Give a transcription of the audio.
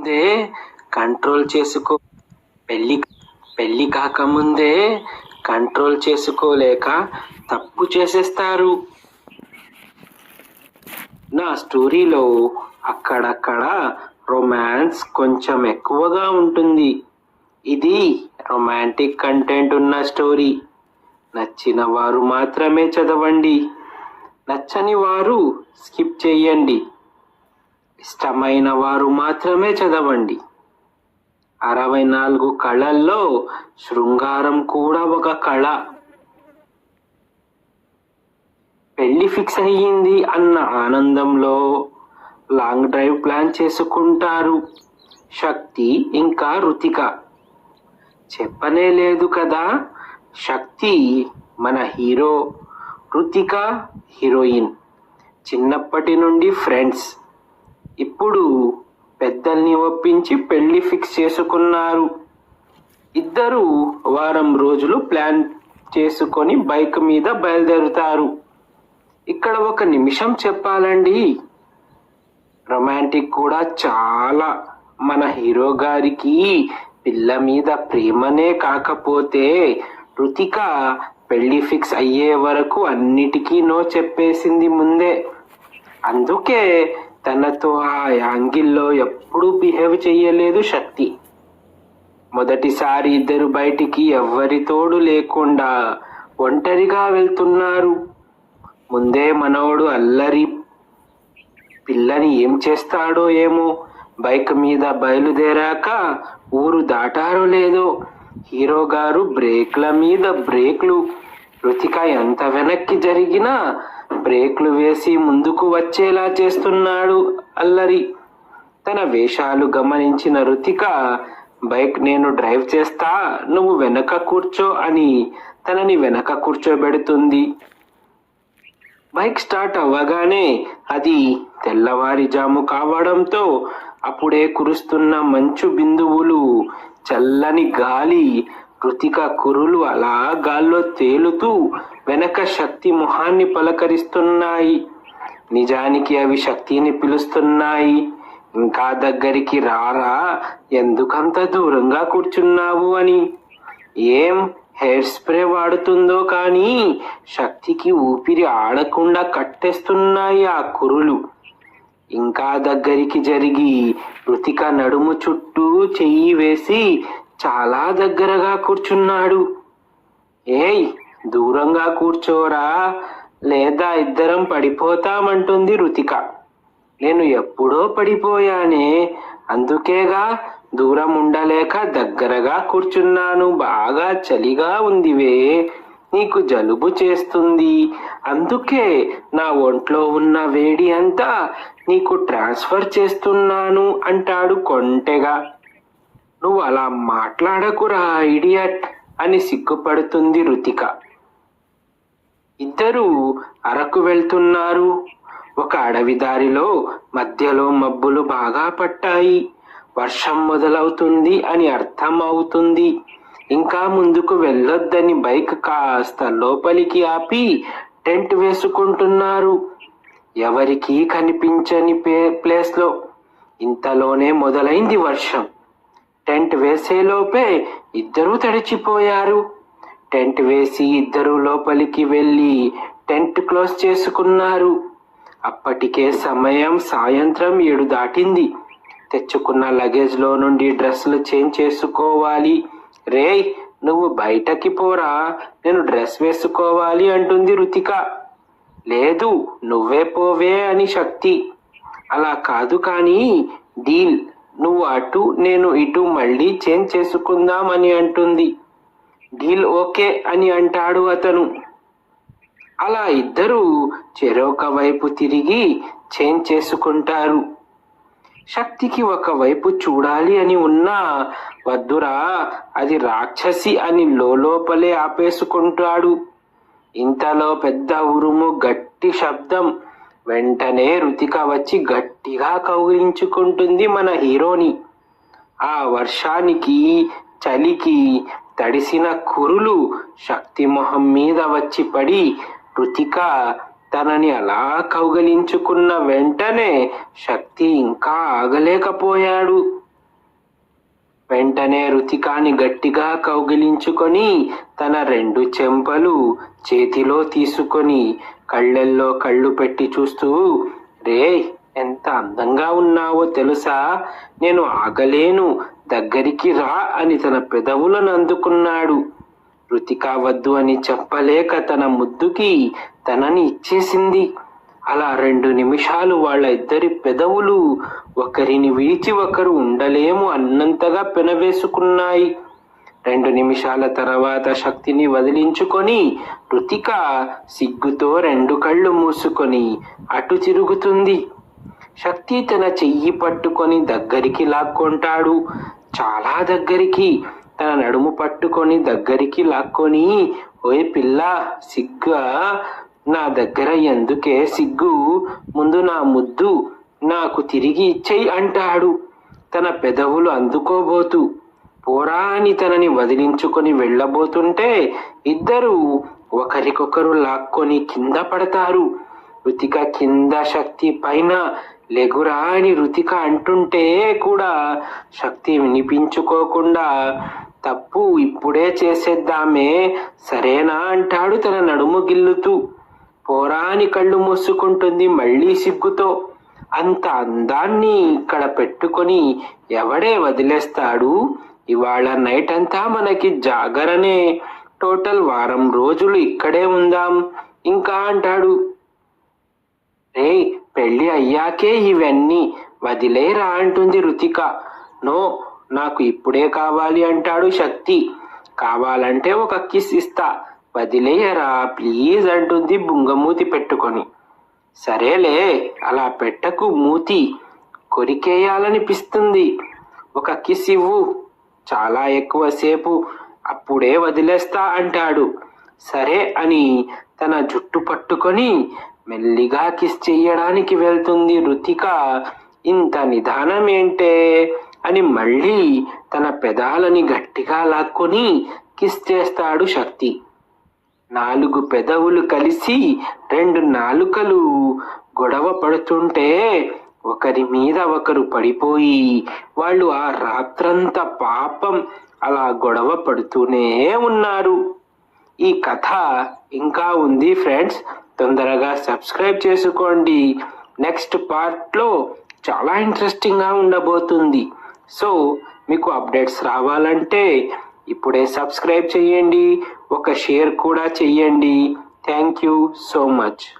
ముందే కంట్రోల్ చేసుకో పెళ్ళి పెళ్ళి కాకముందే కంట్రోల్ చేసుకోలేక తప్పు చేసేస్తారు. నా స్టోరీలో అక్కడక్కడ రొమాన్స్ కొంచెం ఎక్కువగా ఉంటుంది. ఇది రొమాంటిక్ కంటెంట్ ఉన్న స్టోరీ. నచ్చిన వారు మాత్రమే చదవండి. నచ్చని వారు స్కిప్ చేయండి. ఇష్టమైన వారు మాత్రమే చదవండి. అరవై నాలుగు కళల్లో శృంగారం కూడా ఒక కళ. పెళ్ళి ఫిక్స్ అయ్యింది అన్న ఆనందంలో లాంగ్ డ్రైవ్ ప్లాన్ చేసుకుంటారు. శక్తి ఇంకా రుతిక చెప్పనే లేదు కదా శక్తి మన హీరో రుతిక హీరోయిన్. చిన్నప్పటి నుండి ఫ్రెండ్స్. ఇప్పుడు పెద్దల్ని ఒప్పించి పెళ్ళి ఫిక్స్ చేసుకున్నారు. ఇద్దరు వారం రోజులు ప్లాన్ చేసుకొని బైక్ మీద బయలుదేరుతారు. ఇక్కడ ఒక నిమిషం చెప్పాలండి. రొమాంటిక్ కూడా చాలా. మన హీరో గారికి పిల్ల మీద ప్రేమనే కాకపోతే రుతిక పెళ్ళి ఫిక్స్ అయ్యే వరకు అన్నిటికీ నో చెప్పేసింది ముందే. అందుకే తనతో ఆ యాంగిల్లో ఎప్పుడూ బిహేవ్ చెయ్యలేదు శక్తి. మొదటిసారి ఇద్దరు బయటికి ఎవ్వరి తోడు లేకుండా ఒంటరిగా వెళ్తున్నారు. ముందే మనవడు అల్లరి పిల్లని ఏం చేస్తాడో ఏమో బైక్ మీద బయలుదేరాక ఊరు దాటారో లేదో హీరో గారు బ్రేక్ల మీద బ్రేక్లు. రుతిక ఎంత వెనక్కి జరిగినా బ్రేక్లు వేసి ముందుకు వచ్చేలా చేస్తున్నాడు అల్లరి. తన వేషాలు గమనించిన రుతిక బైక్ నేను డ్రైవ్ చేస్తా నువ్వు వెనక కూర్చో అని తనని వెనక కూర్చోబెడుతుంది. బైక్ స్టార్ట్ అవ్వగానే అది తెల్లవారిజాము కావడంతో అప్పుడే కురుస్తున్న మంచు బిందువులు చల్లని గాలి కృతిక కురులు అలా గాల్లో తేలుతూ వెనక శక్తి మొహాన్ని పలకరిస్తున్నాయి. నిజానికి అవి శక్తిని పిలుస్తున్నాయి. ఇంకా దగ్గరికి రారా ఎందుకంత దూరంగా కూర్చున్నావు అని. ఏం హెయిర్ స్ప్రే వాడుతుందో కానీ శక్తికి ఊపిరి ఆడకుండా కట్టేస్తున్నాయి ఆ కురులు. ఇంకా దగ్గరికి జరిగి రుతిక నడుము చుట్టూ చెయ్యి వేసి చాలా దగ్గరగా కూర్చున్నాడు. ఏయ్ దూరంగా కూర్చోరా. లేదా ఇద్దరం పడిపోతామంటుంది రుతిక నేను ఎప్పుడో పడిపోయానే. అందుకేగా దూరం ఉండలేక దగ్గరగా కూర్చున్నాను. బాగా చలిగా ఉందివే. నీకు జలుబు చేస్తుంది. అందుకే నా ఒంట్లో ఉన్న వేడి అంతా నీకు ట్రాన్స్ఫర్ చేస్తున్నాను అంటాడు కొంటెగా. నువ్వు అలా మాట్లాడకురా ఇడియట్ అని సిగ్గుపడుతుంది రుతిక. ఇద్దరు అరకు వెళ్తున్నారు. ఒక అడవి దారిలో మధ్యలో మబ్బులు బాగా పట్టాయి. వర్షం మొదలవుతుంది అని అర్థం అవుతుంది. ఇంకా ముందుకు వెళ్ళొద్దని బైక్ కాస్త లోపలికి ఆపి టెంట్ వేసుకుంటున్నారు. ఎవరికీ కనిపించని ప్లేస్లో ఇంతలోనే మొదలైంది వర్షం. టెంట్ వేసేలోపే ఇద్దరూ తడిచిపోయారు. టెంట్ వేసి ఇద్దరు లోపలికి వెళ్ళి టెంట్ క్లోజ్ చేసుకున్నారు. అప్పటికే సమయం సాయంత్రం ఏడు దాటింది. తెచ్చుకున్న లగేజ్లో నుండి డ్రెస్సులు చేంజ్ చేసుకోవాలి. రే నువ్వు బయటకి పోరా నేను డ్రెస్ వేసుకోవాలి అంటుంది రుతిక. లేదు నువ్వే పోవే అని శక్తి. అలా కాదు కానీ డీల్. నువ్వు అటు నేను ఇటు మళ్ళీ చేంజ్ చేసుకుందాం అని అంటుంది. డీల్ ఓకే అని అంటాడు అతను. అలా ఇద్దరు చెరొక వైపు తిరిగి చేంజ్ చేసుకుంటారు. శక్తికి ఒకవైపు చూడాలి అని ఉన్నా వద్దురా అది రాక్షసి అని లోపలే ఆపేసుకుంటాడు. ఇంతలో పెద్ద ఉరుము గట్టి శబ్దం. వెంటనే రుతిక వచ్చి గట్టిగా కౌగిలించుకుంటుంది మన హీరోని. ఆ వర్షానికి చలికి తడిసిన కురులు శక్తి మొహం మీద వచ్చి పడి రుతిక తనని అలా కౌగలించుకున్న వెంటనే శక్తి ఇంకా ఆగలేకపోయాడు. వెంటనే రుతికాని గట్టిగా కౌగిలించుకొని తన రెండు చెంపలు చేతిలో తీసుకొని కళ్ళెల్లో కళ్ళు పెట్టి చూస్తూ రే ఎంత అందంగా ఉన్నావో తెలుసా? నేను ఆగలేను. దగ్గరికి రా అని తన పెదవులను అందుకున్నాడు. రుతిక వద్దు అని చెప్పలేక తన ముద్దుకి తనని ఇచ్చేసింది. అలా రెండు నిమిషాలు వాళ్ళ ఇద్దరి పెదవులు ఒకరిని విడిచి ఒకరు ఉండలేము అన్నంతగా పెనవేసుకున్నాయి. రెండు నిమిషాల తర్వాత శక్తిని వదిలించుకొని రుతిక సిగ్గుతో రెండు కళ్ళు మూసుకొని అటు తిరుగుతుంది. శక్తి తన చెయ్యి పట్టుకొని దగ్గరికి లాక్కొంటాడు. చాలా దగ్గరికి. తన నడుము పట్టుకొని దగ్గరికి లాక్కొని ఓయ్ పిల్ల సిగ్గా? నా దగ్గర ఎందుకే సిగ్గు? ముందు నా ముద్దు నాకు తిరిగి ఇచ్చేయి అంటాడు. తన పెదవులు అందుకోబోతూ పోరా అని తనని వదిలించుకొని వెళ్ళబోతుంటే ఇద్దరు ఒకరికొకరు లాక్కొని కింద పడతారు. రుతిక కింద శక్తి పైన లెగురా అని రుతిక అంటుంటే కూడా శక్తి వినిపించుకోకుండా తప్పు ఇప్పుడే చేసేద్దామే సరేనా అంటాడు తన నడుము గిల్లుతూ పోరాని కళ్ళు మూసుకుంటుంది మళ్ళీ సిగ్గుతో. అంత అందాన్ని ఇక్కడ పెట్టుకొని ఎవడే వదిలేస్తాడు? ఇవాళ నైట్ అంతా మనకి జాగరనే టోటల్ వారం రోజులు ఇక్కడే ఉందాం ఇంకా అంటాడు. రే పెళ్ళి అయ్యాకే ఇవన్నీ వదిలేరా అంటుంది రుతిక. నో నాకు ఇప్పుడే కావాలి అంటాడు శక్తి. కావాలంటే ఒక కిస్ ఇస్తా. వదిలేయరా ప్లీజ్ అంటుంది బుంగమూతి పెట్టుకొని. సరేలే అలా పెట్టకు మూతి. కొరికేయాలనిపిస్తుంది. ఒక కిస్ ఇవ్వు. చాలా ఎక్కువసేపు అప్పుడే వదిలేస్తా అంటాడు. సరే అని తన జుట్టు పట్టుకొని మెల్లిగా కిస్ చెయ్యడానికి వెళ్తుంది రుతిక ఇంత నిదానం ఏంటే అని మళ్ళీ తన పెదాలని గట్టిగా లాక్కొని కిస్ చేస్తాడు శక్తి. నాలుగు పెదవులు కలిసి రెండు నాలుకలు గొడవ పడుతుంటే ఒకరి మీద ఒకరు పడిపోయి వాళ్ళు ఆ రాత్రంతా పాపం అలా గొడవ పడుతూనే ఉన్నారు. ఈ కథ ఇంకా ఉంది ఫ్రెండ్స్. తొందరగా సబ్స్క్రైబ్ చేసుకోండి. నెక్స్ట్ పార్ట్లో చాలా ఇంట్రెస్టింగ్గా ఉండబోతుంది. సో మీకు అప్డేట్స్ రావాలంటే ఇప్పుడే సబ్స్క్రైబ్ చేయండి. ఒక షేర్ కూడా చెయ్యండి థ్యాంక్ యూ సో మచ్.